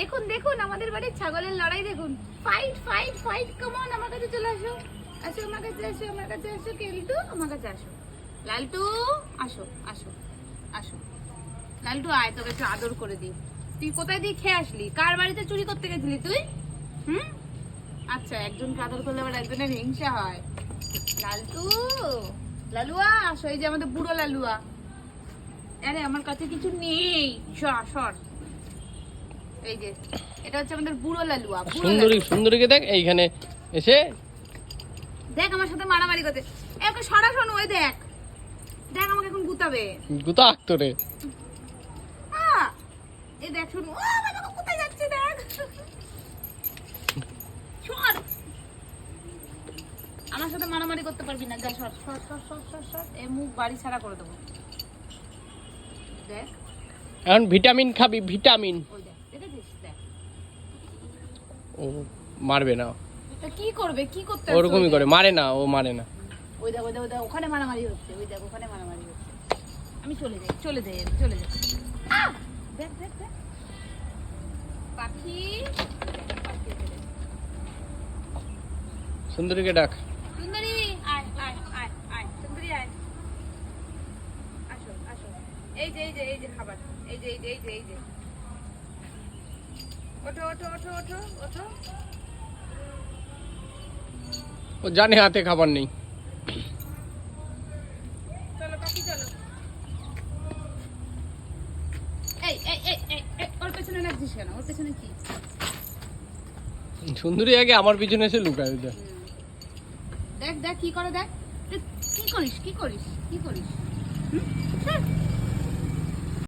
দেখুন দেখুন, আমাদের বাড়ির ছাগলের লড়াই দেখুন। ফাইট ফাইট ফাইট কমন আমার কাছে চলে আসো। আসো, আমার কাছে আসো, আমার কাছে আসো, কেলটু, আমার কাছে আসো। লালটু, আসো আসো আসো। লালটু, আয়, তোকে একটু আদর করে দিই। তুই কোথায় দিয়ে খেয়ে আসলি? কার বাড়িতে চুরি করতে গেছিলি তুই? হুম? আচ্ছা একজনকে আদর করলে আবার একজনের হিংসা হয়। লালটু, লালুয়া, আসো, এই যে আমাদের বুড়ো লালুয়া। আরে, আমার কাছে কিছু নেই। সর সর। এই যে এটা হচ্ছে আমাদের বুড়ো লালুয়া সুন্দরী সুন্দরীকে দেখ এইখানে এসে দেখ আমার সাথে মারামারি করতে। এ, সরা শোনো ওই দেখ। দেখ আমাকে এখন গুতাবে। গুতা আক্তরে এই দেখ শোনো ও বাবা, বাবা, কোথায় যাচ্ছে দেখ। সর। আমার সাথে মারামারি করতে পারবি না যা সর সর সর সর সর সর এ মুখ বাড়ি ছাড়া করে দেবো। দেখ। এখন ভিটামিন খাবি ভিটামিন ওই দেখ দেখেছিস দেখ ও মারবে না। তা কি করবে? কি করতে ওরকমই করে মারে না ও মারে না। ওই দেখ দেখ দেখ ওখানে মারামারি হচ্ছে ওই দেখ ওখানে মারামারি হচ্ছে। আমি চলে যাই চলে যাই আমি চলে যাই। দেখ দেখ দেখ। পাখি। সুন্দরীকে ডাক। সুন্দরী আয় আয় আয় আয়। সুন্দরী আয়। আসো আসো। এই যে এই যে এই যে খাবার। এই যে এই যে এই যে এই যে। ওঠো ওঠো ওঠো ওঠো ওঠো। ও জানে হাতে খাবার নেই। চলো চলো। এই এই এই এই এই, ওর পেছনে কেন? ওর পেছনে কি? সুন্দরী আগে আমার পিছনে এসে লুকায় দেখ দেখ কি করে দেখ কি করিস কি করিস কি করিস? হুম?